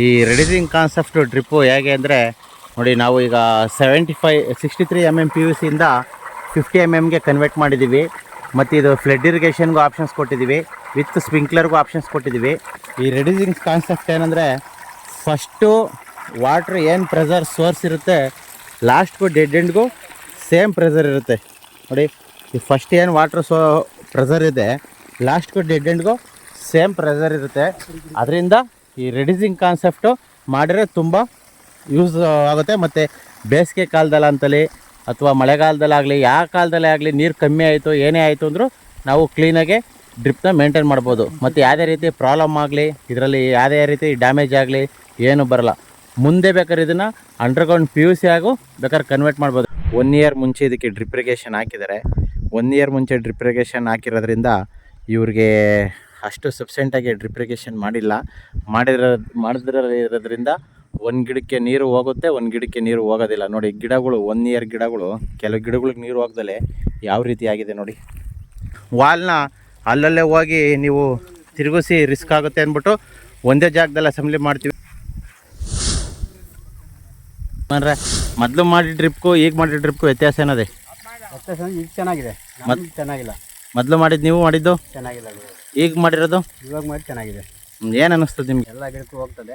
ಈ reducing concept drip ಹೇಗೆ ಅಂದರೆ, ನೋಡಿ ನಾವು ಈಗ seventy five sixty three M M P V ಸಿಯಿಂದ fifty M ಎಮ್ಗೆ ಕನ್ವರ್ಟ್ ಮಾಡಿದ್ದೀವಿ. ಮತ್ತು ಇದು ಫ್ಲಡ್ ಇರಿಗೇಷನ್ಗೂ ಆಪ್ಷನ್ಸ್ ಕೊಟ್ಟಿದ್ದೀವಿ. ವಿತ್ ಸ್ಪ್ರಿಂಕ್ಲರ್ಗೂ ಆಪ್ಷನ್ಸ್ ಕೊಟ್ಟಿದ್ದೀವಿ. ಈ ರೆಡಿಸಿಂಗ್ ಕಾನ್ಸೆಪ್ಟ್ ಏನಂದರೆ ಫಸ್ಟು ವಾಟ್ರ್ ಏನು ಪ್ರೆಸರ್ ಸೋರ್ಸ್ ಇರುತ್ತೆ ಲಾಸ್ಟ್ಗೂ ಡೆಡ್ ಎಂಡ್ಗೂ ಸೇಮ್ ಪ್ರೆಸರ್ ಇರುತ್ತೆ. ನೋಡಿ, ಈ ಫಸ್ಟ್ ಏನು ವಾಟ್ರ್ ಸೋ ಪ್ರೆಸರ್ ಇದೆ ಲಾಸ್ಟ್ಗೂ ಡೆಡ್ ಎಂಡ್ಗೂ ಸೇಮ್ ಪ್ರೆಸರ್ ಇರುತ್ತೆ. ಅದರಿಂದ ಈ ರೆಡ್ಯೂಸಿಂಗ್ ಕಾನ್ಸೆಪ್ಟು ಮಾಡಿದ್ರೆ ತುಂಬ ಯೂಸ್ ಆಗುತ್ತೆ. ಮತ್ತು ಬೇಸಿಗೆ ಕಾಲದಲ್ಲಂತಲಿ ಅಥವಾ ಮಳೆಗಾಲದಲ್ಲಾಗಲಿ ಯಾವ ಕಾಲದಲ್ಲೇ ಆಗಲಿ ನೀರು ಕಮ್ಮಿ ಆಯಿತು, ಏನೇ ಆಯಿತು ಅಂದರೂ ನಾವು ಕ್ಲೀನಾಗೆ ಡ್ರಿಪ್ನ ಮೇಂಟೈನ್ ಮಾಡ್ಬೋದು. ಮತ್ತು ಯಾವುದೇ ರೀತಿ ಪ್ರಾಬ್ಲಮ್ ಆಗಲಿ, ಇದರಲ್ಲಿ ಯಾವುದೇ ರೀತಿ ಡ್ಯಾಮೇಜ್ ಆಗಲಿ, ಏನು ಬರಲ್ಲ. ಮುಂದೆ ಬೇಕಾದ್ರೆ ಇದನ್ನು ಅಂಡರ್ಗ್ರೌಂಡ್ ಪಿ ಯು ಸಿ ಆಗು ಬೇಕಾದ್ರೆ ಕನ್ವರ್ಟ್ ಮಾಡ್ಬೋದು. ಒನ್ ಇಯರ್ ಮುಂಚೆ ಇದಕ್ಕೆ ಡ್ರಿಪ್ರಿಗೇಷನ್ ಹಾಕಿದ್ದಾರೆ. ಒನ್ ಇಯರ್ ಮುಂಚೆ ಡ್ರಿಪ್ರಿಗೇಷನ್ ಹಾಕಿರೋದ್ರಿಂದ ಇವ್ರಿಗೆ ಅಷ್ಟು ಸಬ್ಸೆಂಟಾಗಿ ಡ್ರಿಪ್ ಇರಿಗೇಷನ್ ಮಾಡಿಲ್ಲ. ಮಾಡಿರೋ ಮಾಡಿದ್ರಿರೋದ್ರಿಂದ ಒಂದು ಗಿಡಕ್ಕೆ ನೀರು ಹೋಗುತ್ತೆ ಒಂದು ಗಿಡಕ್ಕೆ ನೀರು ಹೋಗೋದಿಲ್ಲ. ನೋಡಿ ಗಿಡಗಳು ಒನ್ ಇಯರ್ ಗಿಡಗಳು ಕೆಲವು ಗಿಡಗಳಿಗೆ ನೀರು ಹೋಗ್ದಲೆ ಯಾವ ರೀತಿ ಆಗಿದೆ ನೋಡಿ. ವಾಲ್ನ ಅಲ್ಲಲ್ಲೇ ಹೋಗಿ ನೀವು ತಿರುಗಿಸಿ ರಿಸ್ಕ್ ಆಗುತ್ತೆ ಅಂದ್ಬಿಟ್ಟು ಒಂದೇ ಜಾಗದಲ್ಲಿ ಅಸೆಂಬ್ಲಿ ಮಾಡ್ತೀವಿ. ಅಂದರೆ ಮೊದಲು ಮಾಡಿದ ಟ್ರಿಪ್ಗೂ ಈಗ ಮಾಡಿದ ಟ್ರಿಪ್ಗೂ ವ್ಯತ್ಯಾಸ ಏನದೆ? ವ್ಯತ್ಯಾಸ ಈಗ ಚೆನ್ನಾಗಿದೆ. ಮತ್ತೆ ಚೆನ್ನಾಗಿಲ್ಲ. ಮೊದಲು ಮಾಡಿದ್ದು ನೀವು ಮಾಡಿದ್ದು? ಚೆನ್ನಾಗಿಲ್ಲ. ಈಗ ಮಾಡಿರೋದು? ಇವಾಗ ಮಾಡಿ ಚೆನ್ನಾಗಿದೆ. ಏನು ಅನ್ನಿಸ್ತದೆ ನಿಮಗೆ? ಎಲ್ಲ ಗಿಡಕ್ಕೂ ಹೋಗ್ತದೆ.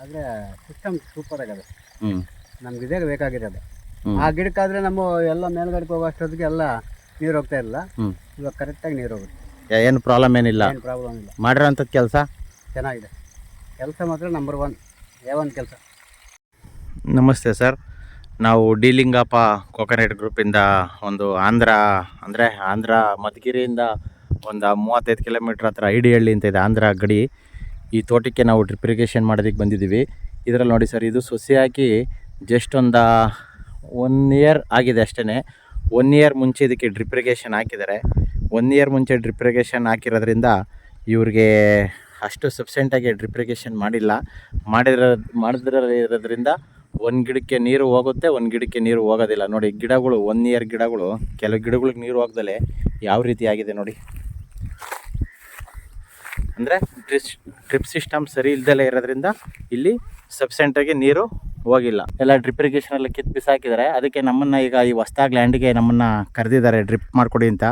ಆದ್ರೆ ಆದರೆ ಸಿಸ್ಟಮ್ ಸೂಪರ್ ಆಗದೆ. ಹ್ಞೂ ನಮ್ಗೆ ಇದೇ ಬೇಕಾಗಿರೋದು ಅದು. ಆ ಗಿಡಕ್ಕಾದ್ರೆ ನಮ್ಮ ಎಲ್ಲ ಮೇಲ್ಗಡೆಗೆ ಹೋಗೋ ಅಷ್ಟೊತ್ತಿಗೆ ಎಲ್ಲ ನೀರು ಹೋಗ್ತಾ ಇಲ್ಲ. ಹ್ಞೂ ಇವಾಗ ಕರೆಕ್ಟಾಗಿ ನೀರು ಹೋಗುತ್ತೆ. ಏನು ಪ್ರಾಬ್ಲಮ್ ಏನಿಲ್ಲ. ಏನು ಪ್ರಾಬ್ಲಮ್ ಇಲ್ಲ. ಮಾಡಿರೋಂಥದ್ದು ಕೆಲಸ? ಚೆನ್ನಾಗಿದೆ. ಕೆಲಸ ಮಾತ್ರ ನಂಬರ್ ಒನ್ ಏ ಒನ್ ಕೆಲಸ. ನಮಸ್ತೆ ಸರ್. ನಾವು ಡಿಲಿಂಗಪ್ಪ ಕೋಕೋನಟ್ ಗ್ರೂಪಿಂದ ಒಂದು ಆಂಧ್ರ, ಅಂದರೆ ಆಂಧ್ರ ಮಧುಗಿರಿಯಿಂದ ಒಂದು ಮೂವತ್ತೈದು ಕಿಲೋಮೀಟ್ರ್ ಹತ್ರ ಐಡಿಹಳ್ಳಿ ಅಂತ ಇದೆ ಆಂಧ್ರ ಗಡಿ. ಈ ತೋಟಕ್ಕೆ ನಾವು ಡ್ರಿಪ್ರಿಗೇಷನ್ ಮಾಡೋದಕ್ಕೆ ಬಂದಿದ್ದೀವಿ. ಇದರಲ್ಲಿ ನೋಡಿ ಸರ್, ಇದು ಸೊಸೆ ಹಾಕಿ ಜಸ್ಟ್ ಒಂದು ಒನ್ ಇಯರ್ ಆಗಿದೆ ಅಷ್ಟೇ ಒನ್ ಇಯರ್ ಮುಂಚೆ ಇದಕ್ಕೆ ಡ್ರಿಪ್ ಇರಿಗೇಷನ್ ಹಾಕಿದ್ದಾರೆ. ಒನ್ ಇಯರ್ ಮುಂಚೆ ಡ್ರಿಪ್ ಇರಿಗೇಷನ್ ಹಾಕಿರೋದ್ರಿಂದ ಇವ್ರಿಗೆ ಅಷ್ಟು ಸಬ್ಸೆಂಟಾಗಿ ಡ್ರಿಪ್ ಇರಿಗೇಷನ್ ಮಾಡಿಲ್ಲ. ಮಾಡಿರೋ ಮಾಡಿದ್ರಿಂದ ಒಂದು ಗಿಡಕ್ಕೆ ನೀರು ಹೋಗುತ್ತೆ, ಒಂದು ಗಿಡಕ್ಕೆ ನೀರು ಹೋಗೋದಿಲ್ಲ. ನೋಡಿ, ಗಿಡಗಳು ಒನ್ ಇಯರ್ ಗಿಡಗಳು, ಕೆಲವು ಗಿಡಗಳಿಗೆ ನೀರು ಹೋಗ್ದಲೆ ಯಾವ ರೀತಿ ಆಗಿದೆ ನೋಡಿ. ಅಂದರೆ ಡ್ರಿಸ್, ಡ್ರಿಪ್ ಸಿಸ್ಟಮ್ ಸರಿ ಇಲ್ದಲೇ ಇರೋದ್ರಿಂದ ಇಲ್ಲಿ ಸಬ್ಸೆಂಟ್ರಿಗೆ ನೀರು ಹೋಗಿಲ್ಲ. ಎಲ್ಲ ಡ್ರಿಪ್ ಇರಿಗೇಷನ್ ಎಲ್ಲ ಕಿತ್ತು ಬಿಸಾಕಿದ್ದಾರೆ ಅದಕ್ಕೆ ನಮ್ಮನ್ನು ಈಗ ಈ ಹೊಸ್ದಾಗಿ ಲ್ಯಾಂಡಿಗೆ ನಮ್ಮನ್ನು ಕರೆದಿದ್ದಾರೆ ಡ್ರಿಪ್ ಮಾಡಿಕೊಡಿ ಅಂತ.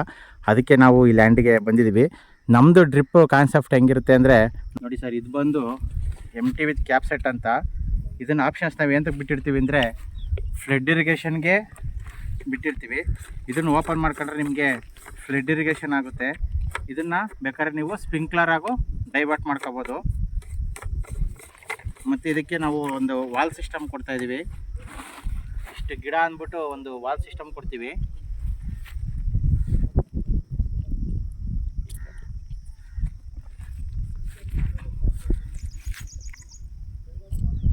ಅದಕ್ಕೆ ನಾವು ಈ ಲ್ಯಾಂಡಿಗೆ ಬಂದಿದ್ದೀವಿ ನಮ್ಮದು ಡ್ರಿಪ್ ಕಾನ್ಸೆಪ್ಟ್ ಹೆಂಗಿರುತ್ತೆ ಅಂದರೆ, ನೋಡಿ ಸರ್, ಇದು ಬಂದು ಎಂ ಟಿ ವಿತ್ ಕ್ಯಾಪ್ಸೆಟ್ ಅಂತ. ಇದನ್ನು ಆಪ್ಷನ್ಸ್ ನಾವು ಏನಂತ ಬಿಟ್ಟಿರ್ತೀವಿ ಅಂದರೆ ಫ್ಲಡ್ ಇರಿಗೇಷನ್ಗೆ ಬಿಟ್ಟಿರ್ತೀವಿ. ಇದನ್ನು ಓಪನ್ ಮಾಡ್ಕೊಂಡ್ರೆ ನಿಮಗೆ ಫ್ಲಡ್ ಇರಿಗೇಷನ್ ಆಗುತ್ತೆ. ಇದನ್ನು ಬೇಕಾದ್ರೆ ನೀವು ಸ್ಪ್ರಿಂಕ್ಲರ್ ಆಗೋ ಡೈವರ್ಟ್ ಮಾಡ್ಕೋಬೋದು. ಮತ್ತು ಇದಕ್ಕೆ ನಾವು ಒಂದು ವಾಲ್ ಸಿಸ್ಟಮ್ ಕೊಡ್ತಾ ಇದ್ದೀವಿ ಇಷ್ಟು ಗಿಡ ಅಂದ್ಬಿಟ್ಟು ಒಂದು ವಾಲ್ ಸಿಸ್ಟಮ್ ಕೊಡ್ತೀವಿ.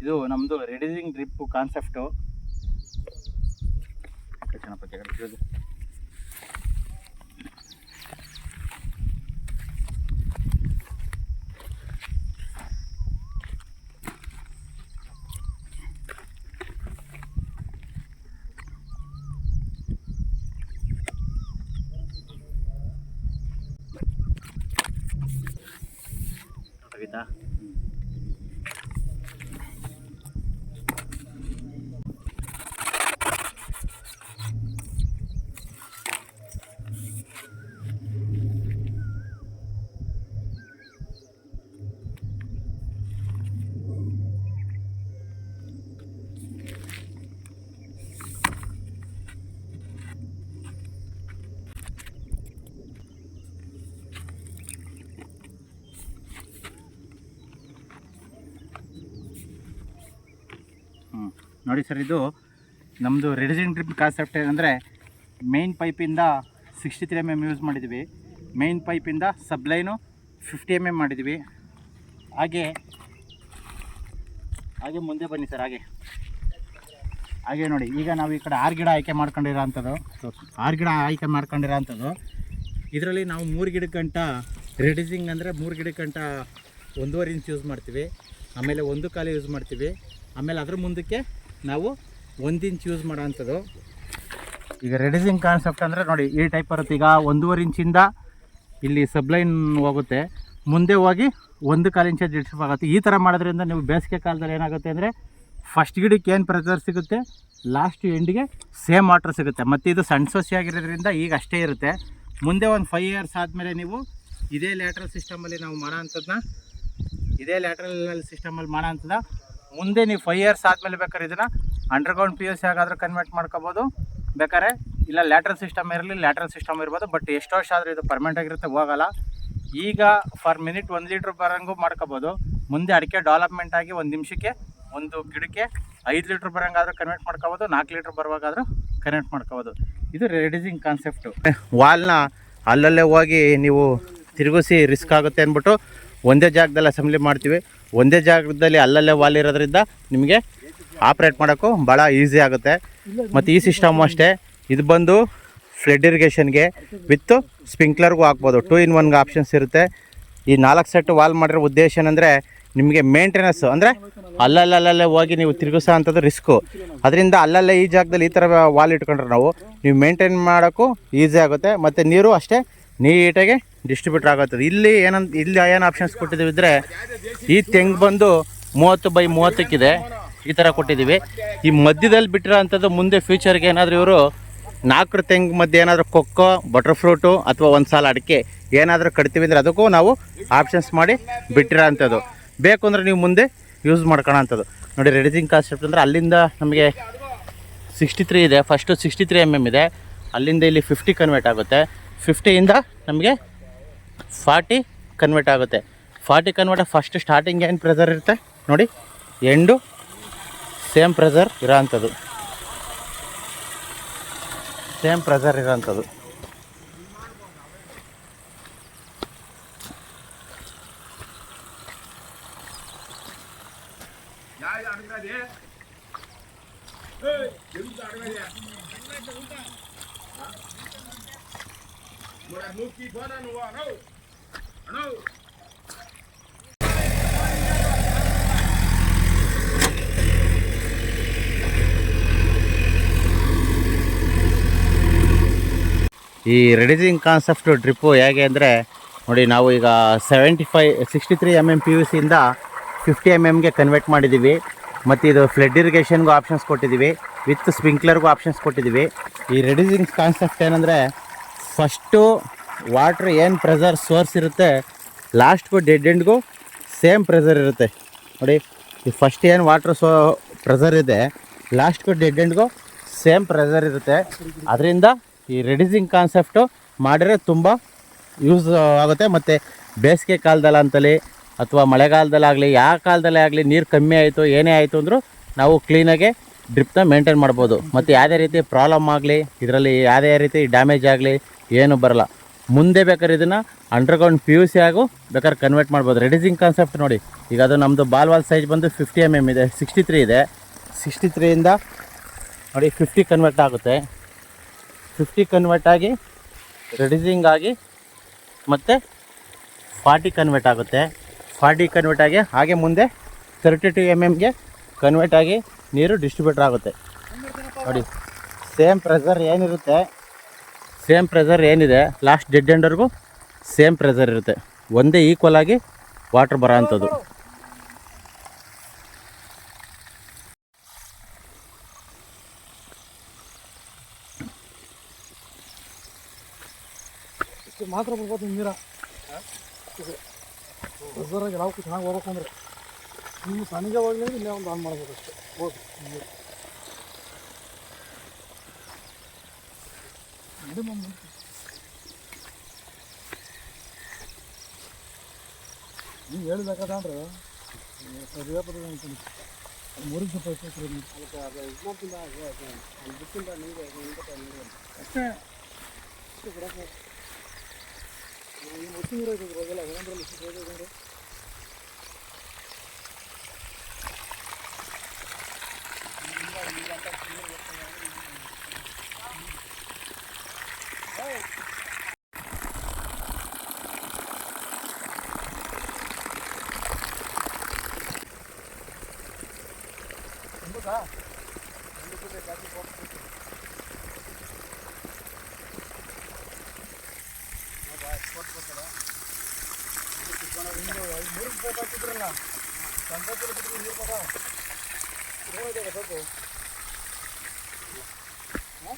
ಇದು ನಮ್ಮದು ರೆಡ್ಯೂಸಿಂಗ್ ಡ್ರಿಪ್ ಕಾನ್ಸೆಪ್ಟು ಆಯ್ತಾ ಹ್ಞೂ ನೋಡಿ ಸರ್, ಇದು ನಮ್ಮದು ರೆಡಿಸಿಂಗ್ ಟ್ರಿಪ್ ಕಾನ್ಸೆಪ್ಟ್ ಏನಂದರೆ main ಪೈಪಿಂದ sixty three M M use ಮಾಡಿದ್ವಿ. ಮೇಯ್ನ್ ಪೈಪಿಂದ ಸಬ್ಲೈನು ಫಿಫ್ಟಿ ಎಂ ಎಂ ಮಾಡಿದ್ವಿ. ಹಾಗೆ ಹಾಗೆ ಮುಂದೆ ಬನ್ನಿ ಸರ್, ಹಾಗೆ. ಹಾಗೆ ನೋಡಿ, ಈಗ ನಾವು ಈ ಕಡೆ ಆರು ಗಿಡ ಆಯ್ಕೆ ಮಾಡ್ಕೊಂಡಿರೋ ಅಂಥದ್ದು ಆರು ಗಿಡ ಆಯ್ಕೆ ಮಾಡ್ಕೊಂಡಿರೋ ಅಂಥದ್ದು ಇದರಲ್ಲಿ ನಾವು ಮೂರು ಗಿಡಕ್ಕಂಟ ರೆಡಿಸಿಂಗ್ ಅಂದರೆ ಮೂರು ಗಿಡಕ್ಕಂಟ ಒಂದೂವರೆ ಇಂಚ್ ಯೂಸ್ ಮಾಡ್ತೀವಿ. ಆಮೇಲೆ ಒಂದು ಕಾಲು ಯೂಸ್ ಮಾಡ್ತೀವಿ. ಆಮೇಲೆ ಅದ್ರ ಮುಂದಕ್ಕೆ ನಾವು ಒಂದು ಇಂಚ್ ಯೂಸ್ ಮಾಡೋ ಅಂಥದ್ದು ಈಗ ರೆಡಿಸಿಂಗ್ ಕಾನ್ಸೆಪ್ಟ್ ಅಂದರೆ ನೋಡಿ, ಈ ಟೈಪ್ ಬರುತ್ತೆ. ಈಗ ಒಂದೂವರೆ ಇಂಚಿಂದ ಇಲ್ಲಿ ಸಬ್ಲೈನ್ ಹೋಗುತ್ತೆ. ಮುಂದೆ ಹೋಗಿ ಒಂದು ಕಾಲು ಇಂಚ ಜಿಡ್ಸಬೇಕಾಗುತ್ತೆ ಈ ಥರ ಮಾಡೋದ್ರಿಂದ ನೀವು ಬೇಸಿಗೆ ಕಾಲದಲ್ಲಿ ಏನಾಗುತ್ತೆ ಅಂದರೆ ಫಸ್ಟ್ ಗಿಡಕ್ಕೆ ಏನು ಪ್ರೆಸರ್ ಸಿಗುತ್ತೆ? ಲಾಸ್ಟ್ ಎಂಡಿಗೆ ಸೇಮ್ ವಾಟರ್ ಸಿಗುತ್ತೆ. ಮತ್ತು ಇದು ಸಣ್ಣ ಸೊಸಿ ಆಗಿರೋದ್ರಿಂದ ಈಗ ಅಷ್ಟೇ ಇರುತ್ತೆ. ಮುಂದೆ ಒಂದು ಫೈವ್ ಇಯರ್ಸ್ ಆದಮೇಲೆ ನೀವು ಇದೇ ಲ್ಯಾಟ್ರಲ್ ಸಿಸ್ಟಮಲ್ಲಿ ನಾವು ಮಾಡೋ ಅಂಥದ್ದನ್ನ ಇದೇ ಲ್ಯಾಟ್ರಲ್ ಸಿಸ್ಟಮಲ್ಲಿ ಮಾಡೋ ಅಂಥದ್ದು ಮುಂದೆ ನೀವು ಫೈವ್ ಇಯರ್ಸ್ ಆದಮೇಲೆ ಬೇಕಾದ್ರೆ ಇದನ್ನು ಅಂಡರ್ಗ್ರೌಂಡ್ ಪಿ ಯು ಸಿ ಆಗಾದರೂ ಕನ್ವರ್ಟ್ ಮಾಡ್ಕೋಬೋದು. ಬೇಕಾದ್ರೆ ಇಲ್ಲ ಲ್ಯಾಟ್ರಲ್ ಸಿಸ್ಟಮ್ ಇರಲಿ ಲ್ಯಾಟ್ರಲ್ ಸಿಸ್ಟಮ್ ಇರ್ಬೋದು ಬಟ್ ಎಷ್ಟು ವರ್ಷ ಆದರೂ ಇದು ಪರ್ಮನೆಂಟ್ ಆಗಿರುತ್ತೆ, ಹೋಗಲ್ಲ. ಈಗ ಫರ್ ಮಿನಿಟ್ ಒಂದು ಲೀಟ್ರ್ ಬರೋಂಗೂ ಮಾಡ್ಕೋಬೋದು. ಮುಂದೆ ಅಡಿಕೆ ಡೆವಲಪ್ಮೆಂಟ್ ಆಗಿ ಒಂದು ನಿಮಿಷಕ್ಕೆ ಒಂದು ಗಿಡಕ್ಕೆ ಐದು ಲೀಟ್ರ್ ಬರೋಂಗಾದ್ರೂ ಕನ್ವರ್ಟ್ ಮಾಡ್ಕೋಬೋದು, ನಾಲ್ಕು ಲೀಟ್ರ್ ಬರುವಾಗಾದರೂ ಕನ್ವರ್ಟ್ ಮಾಡ್ಕೋಬೋದು. ಇದು ರೆಡ್ಯೂಸಿಂಗ್ ಕಾನ್ಸೆಪ್ಟು ವಾಲ್ನ ಅಲ್ಲಲ್ಲೇ ಹೋಗಿ ನೀವು ತಿರುಗಿಸಿ ರಿಸ್ಕ್ ಆಗುತ್ತೆ ಅಂದ್ಬಿಟ್ಟು ಒಂದೇ ಜಾಗದಲ್ಲಿ ಅಸೆಂಬ್ಲಿ ಮಾಡ್ತೀವಿ. ಒಂದೇ ಜಾಗದಲ್ಲಿ ಅಲ್ಲಲ್ಲೇ ವಾಲ್ ಇರೋದ್ರಿಂದ ನಿಮಗೆ ಆಪ್ರೇಟ್ ಮಾಡೋಕ್ಕೂ ಭಾಳ ಈಸಿ ಆಗುತ್ತೆ. ಮತ್ತು ಈ ಸಿಸ್ಟಮ್ ಅಷ್ಟೇ. ಇದು ಬಂದು ಫ್ಲಡ್ ಇರಿಗೇಷನ್ಗೆ ವಿತ್ ಸ್ಪಿಂಕ್ಲರ್ಗೂ ಹಾಕ್ಬೋದು. ಟೂ ಇನ್ ಒನ್ಗೆ ಆಪ್ಷನ್ಸ್ ಇರುತ್ತೆ. ಈ ನಾಲ್ಕು ಸೆಟ್ ವಾಲ್ ಮಾಡಿರೋ ಉದ್ದೇಶ ಏನಂದರೆ ನಿಮಗೆ ಮೇಂಟೆನೆನ್ಸು ಅಂದರೆ ಅಲ್ಲಲ್ಲಲ್ಲೇ ಹೋಗಿ ನೀವು ತಿರುಗಿಸೋ ಅಂಥದ್ದು ರಿಸ್ಕು ಅದರಿಂದ ಅಲ್ಲಲ್ಲೇ ಈ ಜಾಗದಲ್ಲಿ ಈ ಥರ ವಾಲ್ ಇಟ್ಕೊಂಡ್ರೆ ನಾವು, ನೀವು ಮೇಂಟೈನ್ ಮಾಡೋಕ್ಕೂ ಈಸಿ ಆಗುತ್ತೆ. ಮತ್ತು ನೀರು ಅಷ್ಟೇ ನೀಟಾಗಿ ಡಿಸ್ಟ್ರಿಬ್ಯೂಟರ್ ಆಗುತ್ತದೆ. ಇಲ್ಲಿ ಏನಂತ ಇಲ್ಲಿ ಏನು ಆಪ್ಷನ್ಸ್ ಕೊಟ್ಟಿದ್ದೀವಿ ಇದ್ದರೆ ಈ ತೆಂಗು ಬಂದು ಮೂವತ್ತು ಬೈ ಮೂವತ್ತಕ್ಕಿದೆ. ಈ ಥರ ಕೊಟ್ಟಿದ್ದೀವಿ. ಈ ಮಧ್ಯದಲ್ಲಿ ಬಿಟ್ಟಿರೋ ಅಂಥದ್ದು ಮುಂದೆ ಫ್ಯೂಚರ್ಗೆ ಏನಾದರೂ ಇವರು ನಾಲ್ಕು ತೆಂಗು ಮಧ್ಯೆ ಏನಾದರೂ ಕೊಕ್ಕೋ ಬಟರ್ ಫ್ರೂಟು ಅಥವಾ ಒಂದು ಸಾಲ ಅಡಿಕೆ ಏನಾದರೂ ಕಟ್ತೀವಿ ಅಂದರೆ ಅದಕ್ಕೂ ನಾವು ಆಪ್ಷನ್ಸ್ ಮಾಡಿ ಬಿಟ್ಟಿರೋ ಅಂಥದ್ದು ಬೇಕು ಅಂದರೆ ನೀವು ಮುಂದೆ ಯೂಸ್ ಮಾಡ್ಕೊಳ್ಳೋ ಅಂಥದ್ದು ನೋಡಿ ರೆಡಿಸಿಂಗ್ ಕಾನ್ಸೆಪ್ಟ್ ಅಂದರೆ ಅಲ್ಲಿಂದ ನಮಗೆ ಸಿಕ್ಸ್ಟಿ ತ್ರೀ ಇದೆ ಫಸ್ಟು ಸಿಕ್ಸ್ಟಿ ತ್ರೀ ಇದೆ. ಅಲ್ಲಿಂದ ಇಲ್ಲಿ ಫಿಫ್ಟಿ ಕನ್ವರ್ಟ್ ಆಗುತ್ತೆ. ಫಿಫ್ಟಿಯಿಂದ ನಮಗೆ ಫಾರ್ಟಿ ಕನ್ವರ್ಟ್ ಆಗುತ್ತೆ. ಫಾರ್ಟಿ ಕನ್ವರ್ಟ್ ಫಸ್ಟ್ ಸ್ಟಾರ್ಟಿಂಗ್ ಏನು ಪ್ರೆಸರ್ ಇರುತ್ತೆ? ನೋಡಿ ಎಂಡು ಸೇಮ್ ಪ್ರೆಸರ್ ಇರೋ ಅಂಥದ್ದು ಸೇಮ್ ಪ್ರೆಸರ್ ಇರೋ ಈ ರೆಡಿಸಿಂಗ್ ಕಾನ್ಸೆಪ್ಟ್ ಟ್ರಿಪ್ಪು ಹೇಗೆ ಅಂದರೆ, ನೋಡಿ ನಾವು ಈಗ seventy five sixty three M M P V ಸಿಯಿಂದ fifty M ಎಮ್ಗೆ ಕನ್ವರ್ಟ್ ಮಾಡಿದ್ದೀವಿ ಮತ್ತು ಇದು ಫ್ಲಡ್ ಇರಿಗೇಷನ್ಗೂ ಆಪ್ಷನ್ಸ್ ಕೊಟ್ಟಿದ್ದೀವಿ ವಿತ್ ಸ್ಪ್ರಿಂಕ್ಲರ್ಗೂ ಆಪ್ಷನ್ಸ್ ಕೊಟ್ಟಿದ್ದೀವಿ ಈ ರೆಡಿಸಿಂಗ್ ಕಾನ್ಸೆಪ್ಟ್ ಏನಂದರೆ ಫಸ್ಟು ವಾಟ್ರ್ ಏನು ಪ್ರೆಸರ್ ಸೋರ್ಸ್ ಇರುತ್ತೆ ಲಾಸ್ಟ್ಗೂ ಡೆಡ್ ಎಂಡ್ಗೂ ಸೇಮ್ ಪ್ರೆಸರ್ ಇರುತ್ತೆ. ನೋಡಿ, ಈ ಫಸ್ಟ್ ಏನು ವಾಟ್ರ್ ಸೋ ಪ್ರೆಸರ್ ಇದೆ ಲಾಸ್ಟ್ಗೂ ಡೆಡ್ ಎಂಡ್ಗೂ ಸೇಮ್ ಪ್ರೆಸರ್ ಇರುತ್ತೆ. ಅದರಿಂದ ಈ ರೆಡ್ಯೂಸಿಂಗ್ ಕಾನ್ಸೆಪ್ಟು ಮಾಡಿದ್ರೆ ತುಂಬ ಯೂಸ್ ಆಗುತ್ತೆ. ಮತ್ತು ಬೇಸಿಗೆ ಕಾಲದಲ್ಲಿ ಅಂತಲಿ ಅಥವಾ ಮಳೆಗಾಲದಲ್ಲಾಗಲಿ ಯಾವ ಕಾಲದಲ್ಲೇ ಆಗಲಿ ನೀರು ಕಮ್ಮಿ ಆಯಿತು, ಏನೇ ಆಯಿತು ಅಂದರೂ ನಾವು ಕ್ಲೀನಾಗೆ ಡ್ರಿಪ್ನ ಮೇಂಟೈನ್ ಮಾಡ್ಬೋದು. ಮತ್ತು ಯಾವುದೇ ರೀತಿ ಪ್ರಾಬ್ಲಮ್ ಆಗಲಿ, ಇದರಲ್ಲಿ ಯಾವುದೇ ರೀತಿ ಡ್ಯಾಮೇಜ್ ಆಗಲಿ, ಏನು ಬರಲ್ಲ. ಮುಂದೆ ಬೇಕಾದ್ರೆ ಇದನ್ನು ಅಂಡರ್ಗ್ರೌಂಡ್ ಪಿ ಯು ಸಿ ಆಗು ಬೇಕಾದ್ರೆ ಕನ್ವರ್ಟ್ ಮಾಡ್ಬೋದು. ರೆಡ್ಯೂಸಿಂಗ್ ಕಾನ್ಸೆಪ್ಟ್ ನೋಡಿ. ಈಗ ಅದು ನಮ್ಮದು ಬಾಲ್ ವಾಲ್ ಸೈಜ್ ಬಂದು ಫಿಫ್ಟಿ ಎಂ ಎಂ ಇದೆ ಸಿಕ್ಸ್ಟಿ ತ್ರೀ ಇದೆ. ಸಿಕ್ಸ್ಟಿ ತ್ರೀಯಿಂದ ನೋಡಿ ಫಿಫ್ಟಿ ಕನ್ವರ್ಟ್ ಆಗುತ್ತೆ. ಫಿಫ್ಟಿ ಕನ್ವರ್ಟ್ ಆಗಿ ರೆಡ್ಯೂಸಿಂಗ್ ಆಗಿ ಮತ್ತು ಫಾರ್ಟಿ ಕನ್ವರ್ಟ್ ಆಗುತ್ತೆ. ಫಾರ್ಟಿ ಕನ್ವರ್ಟ್ ಆಗಿ ಹಾಗೆ ಮುಂದೆ ತರ್ಟಿ ಟು ಎಂ ಎಮ್ಗೆ ಕನ್ವರ್ಟ್ ಆಗಿ ನೀರು ಡಿಸ್ಟ್ರಿಬ್ಯೂಟರ್ ಆಗುತ್ತೆ. ನೋಡಿ ಸೇಮ್ ಪ್ರೆಸರ್ ಏನಿರುತ್ತೆ ಸೇಮ್ ಪ್ರೆಸರ್ ಏನಿದೆ ಲಾಸ್ಟ್ ಡೆಡ್ ಎಂಡರ್ಗೂ ಸೇಮ್ ಪ್ರೆಸರ್ ಇರುತ್ತೆ. ಒಂದೇ ಈಕ್ವಲ್ ಆಗಿ ವಾಟರ್ ಬರೋ ಅಂಥದ್ದು ಮಾತ್ರ ಬರ್ಬೋದು ನೀರ? ನಾವು ಚೆನ್ನಾಗಿ ಹೋಗ್ಬೇಕು ಅಂದರೆ. ನೀವು ಸಣ್ಣಗೆ ಹೋಗ್ಲಿ ಇಲ್ಲೇ ಒಂದು ಆನ್ ಮಾಡ್ಬೋದು ಅಷ್ಟೇ ಹೋಗಿ ನೀರು ನೀವು ಹೇಳಿದಾಕಂದ್ರೆ ಸರಿಯಾದ ಪದ ಅಂತೀನಿ ಮೂರಿಗೆ ಸ್ವಲ್ಪ ಅದಕ್ಕೆ ಅದು ಇದು ಮಾಡ್ತಿಲ್ಲ ಅಲ್ಲಿ ಬಿಟ್ಟಿಲ್ಲ ನೀರು కదా ఎందుకంటే గడ్డి ಕೊಟ್ಬಿಡ್ತಾರೆ ಮೂರು ರೂಪಾಯಿ ಹಾಕಿದ್ರಲ್ಲ ಸಂತೋಷ ಬಿಟ್ಟು ಮೂರು ರೂಪಾಯಿ ನೋಡಿದೆ ಸ್ವಲ್ಪ ಹಾಂ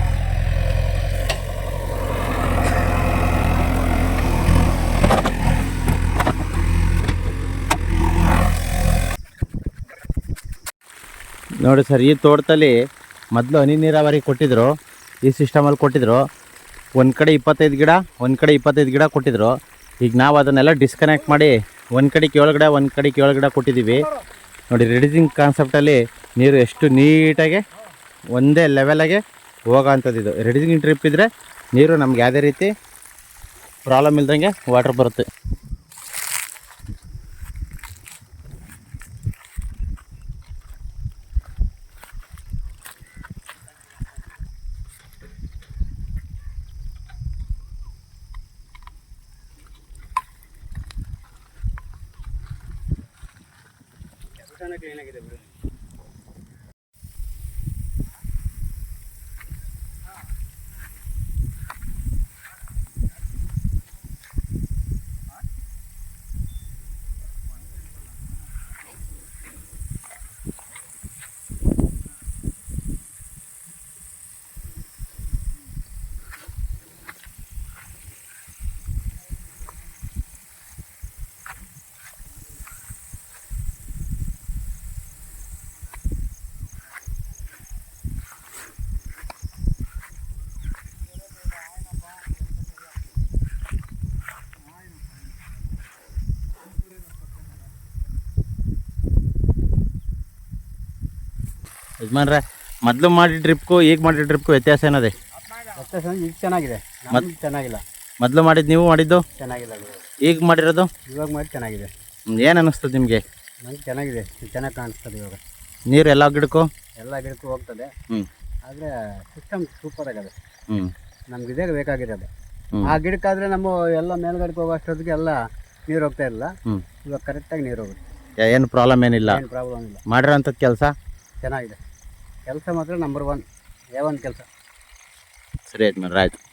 ನೋಡಿ ಸರ್, ಈ ತೋಟದಲ್ಲಿ ಮೊದಲು ಹನಿ ನೀರಾವರಿ ಕೊಟ್ಟಿದ್ರು, ಈ ಸಿಸ್ಟಮಲ್ಲಿ ಕೊಟ್ಟಿದ್ರು. ಒಂದು ಕಡೆ ಇಪ್ಪತ್ತೈದು ಗಿಡ, ಒಂದು ಕಡೆ ಇಪ್ಪತ್ತೈದು ಗಿಡ ಕೊಟ್ಟಿದ್ರು. ಈಗ ನಾವು ಅದನ್ನೆಲ್ಲ ಡಿಸ್ಕನೆಕ್ಟ್ ಮಾಡಿ ಒಂದು ಕಡೆ ಗಿಡ ಒಂದು ಕಡೆ ಗಿಡ ಕೊಟ್ಟಿದ್ದೀವಿ ನೋಡಿ ರೆಡಿಸಿಂಗ್ ಕಾನ್ಸೆಪ್ಟಲ್ಲಿ ನೀರು ಎಷ್ಟು ನೀಟಾಗಿ ಒಂದೇ ಲೆವೆಲಾಗೆ ಇದು. ರೆಡಿಸಿಂಗ್ ಟ್ರಿಪ್ ಇದ್ದರೆ ನೀರು ನಮ್ಗೆ ಯಾವುದೇ ರೀತಿ ಪ್ರಾಬ್ಲಮ್ ಇಲ್ದಂಗೆ ವಾಟರ್ ಬರುತ್ತೆ. ಕ್ಲೀನಾಗಿದೆ ಬಿಡು ಯಜಮಾನ್ರೆ ಮೊದಲು ಮಾಡಿದ ಟ್ರಿಪ್ಗೂ ಈಗ ಮಾಡಿದ ಟ್ರಿಪ್ಗೂ ವ್ಯತ್ಯಾಸ ಏನದೆ? ವ್ಯತ್ಯಾಸ ಈಗ ಚೆನ್ನಾಗಿದೆ. ಮತ್ತೆ ಚೆನ್ನಾಗಿಲ್ಲ. ಮೊದಲು ಮಾಡಿದ್ದು ನೀವು ಮಾಡಿದ್ದು? ಚೆನ್ನಾಗಿಲ್ಲ ಈಗ ಮಾಡಿರೋದು? ಇವಾಗ ಮಾಡಿ ಚೆನ್ನಾಗಿದೆ. ಏನು ಅನ್ನಿಸ್ತದೆ ನಿಮಗೆ? ನಂಗೆ ಚೆನ್ನಾಗಿದೆ. ಚೆನ್ನಾಗಿ ಕಾಣಿಸ್ತದೆ ಇವಾಗ. ನೀರು ಎಲ್ಲ ಗಿಡಕ್ಕೂ? ಎಲ್ಲ ಗಿಡಕ್ಕೂ ಹೋಗ್ತದೆ. ಹ್ಞೂ ಆದರೆ ಸಿಸ್ಟಮ್ ಸೂಪರ್ ಆಗದೆ. ಹ್ಞೂ ನಮ್ಗೆ ಇದೇ ಬೇಕಾಗಿರೋದು. ಆ ಗಿಡಕ್ಕಾದರೆ ನಮ್ಮ ಎಲ್ಲ ಮೇಲ್ಗಡೆಗೆ ಹೋಗೋ ಅಷ್ಟೊತ್ತಿಗೆ ಎಲ್ಲ ನೀರು ಹೋಗ್ತಾ ಇಲ್ಲ. ಇವಾಗ ಕರೆಕ್ಟಾಗಿ ನೀರು ಹೋಗುತ್ತೆ. ಏನು ಪ್ರಾಬ್ಲಮ್ ಏನಿಲ್ಲ. ಏನು ಪ್ರಾಬ್ಲಮ್ ಇಲ್ಲ. ಮಾಡಿರೋ ಅಂಥದ್ದು ಕೆಲಸ? ಚೆನ್ನಾಗಿದೆ. ಕೆಲಸ ಮಾತ್ರ ನಂಬರ್ ಒನ್ ಯಾವ ಒಂದು ಕೆಲಸ. ಸರಿ ಆಯ್ತು ಮೇಡಮ್ ಆಯ್ತು.